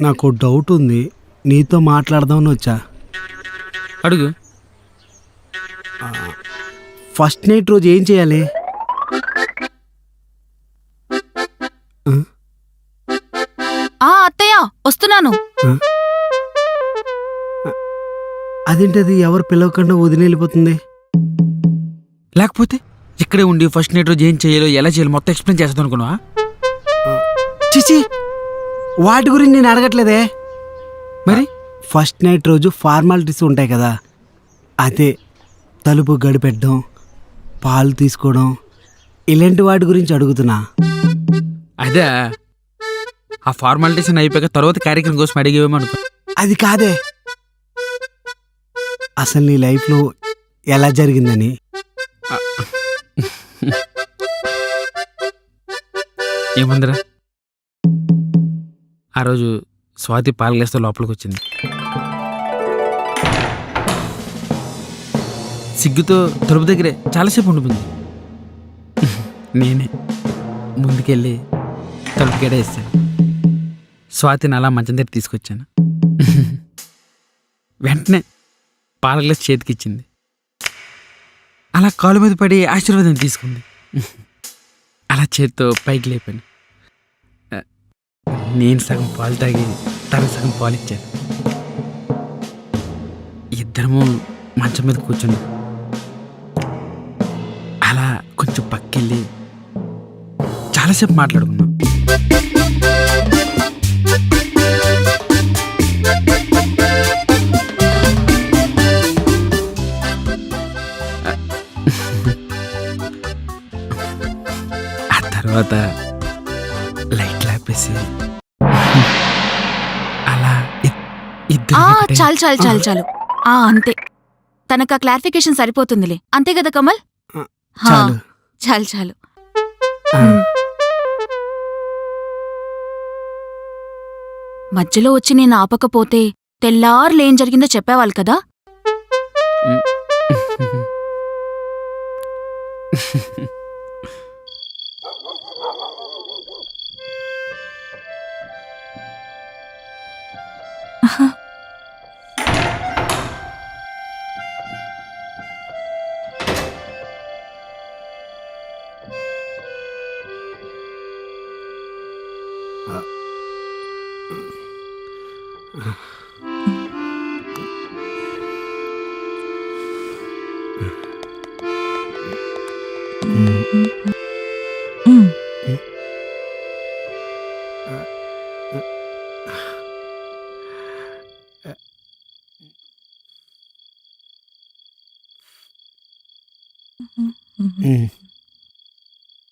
నాకు డౌట్ ఉంది. నీతో మాట్లాడదామని వచ్చా. అడుగు. ఫస్ట్ నైట్ రోజు ఏం చేయాలి? ఆ? అత్తయ్య వస్తున్నాను. అదేంటది? ఎవరు పిలవకుండా వదిలి వెళ్ళిపోతుంది? లేకపోతే ఇక్కడే ఉండి ఫస్ట్ నైట్ రోజు ఏం చేయాలో ఎలా చేయాలో మొత్తం ఎక్స్ప్లెయిన్ చేస్తాను అనుకున్నావా? చిచి వాటి గురించి నేను అడగట్లేదే. మరి? ఫస్ట్ నైట్ రోజు ఫార్మాలిటీస్ ఉంటాయి కదా అదే తలుపు గడిపెట్టడం పాలు తీసుకోవడం ఇలాంటి వాటి గురించి అడుగుతున్నా. అదే ఆ ఫార్మాలిటీస్ అని అయిపోయాక తర్వాత కార్యక్రమం కోసం అడిగేవేమో అనుకో. అది కాదే. అసలు నీ లైఫ్లో ఎలా జరిగిందని? ఏముందిరా? ఆ రోజు స్వాతి పాలగ్లాస్తో లోపలికి వచ్చింది సిగ్గుతో తలుపు దగ్గరే చాలాసేపు ఉండిపోయింది. నేనే ముందుకెళ్ళి తలుపు గడేస్తాను స్వాతిని అలా మంచం దగ్గర తీసుకొచ్చాను. వెంటనే పాల గ్లాస్ చేతికిచ్చింది అలా కాలు మీద పడి ఆశీర్వాదం తీసుకుంది. అలా చేత్తో పైకి లేపాను. నేను సగం పాలు తాగి తన సగం పాలు ఇచ్చాను ఇద్దరము మంచం మీద కూర్చున్నాం అలా కొంచెం పక్కెళ్ళి చాలాసేపు మాట్లాడుకున్నాం. ఆ తర్వాత లైట్లు ఆపేసి అలా చాలు చాలు చాలు చాలు. ఆ అంతే. తనకు ఆ క్లారిఫికేషన్ సరిపోతుందిలే. అంతే కదా కమల్ చాలు. చాలు మధ్యలో వచ్చి నేను ఆపకపోతే తెల్లారులు ఏం జరిగిందో చెప్పేవాళ్ళు కదా? ఉమ్.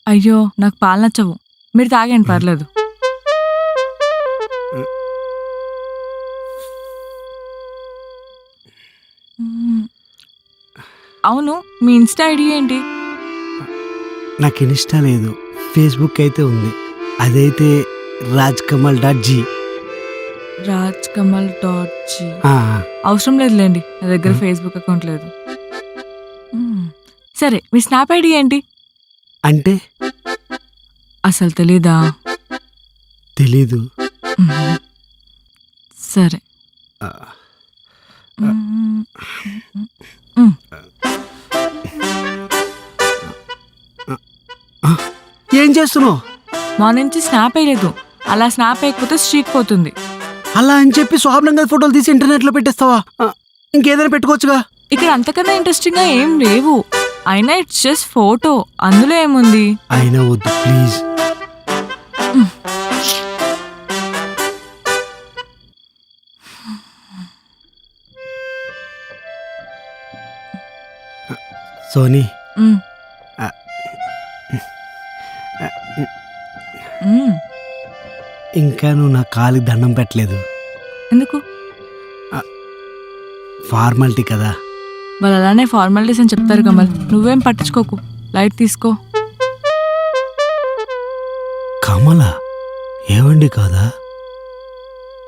అయ్యో నాకు పాలు నచ్చవు. మీరు తాగండి పర్లేదు. అవును మీ ఇన్స్టా ఐడి ఏంటి? నాకు ఇన్స్టా లేదు ఫేస్బుక్ అయితే ఉంది. అదైతే Raj Kamal dot G. Raj Kamal dot G. అవసరం లేదులేండి నా దగ్గర ఫేస్బుక్ అకౌంట్ లేదు. సరే మీ స్నాప్ ఐడి ఏంటి? అంటే? అసలు తెలీదా? తెలీదు. సరే. ఏం చేస్తున్నావు? మా నుంచి స్నాప్ వేయలేదు. అలా స్నాప్ వేయకపోతే స్ట్రీక్ పోతుంది. అలా అని చెప్పి స్వాప్నంగా ఫోటోలు తీసి ఇంటర్నెట్లో పెట్టేస్తావా? ఆ, ఇంకేదైనా పెట్టుకోవచ్చుగా? ఇక్కడ అంతకన్నా ఇంట్రెస్టింగ్గా ఏం లేవు. అయినా ఇట్స్ జస్ట్ ఫోటో అందులో ఏముంది? అయినా వద్దు ప్లీజ్ సోనీ. ఇంకా నువ్వు నా కాలికి దండం పెట్టలేదు. ఎందుకు? ఫార్మాలిటీ కదా. వాళ్ళు అలానే ఫార్మాలిటీస్ అని చెప్తారు కమల్. నువ్వేం పట్టించుకోకు. లైట్ తీసుకో. కమల? ఏవండి కాదా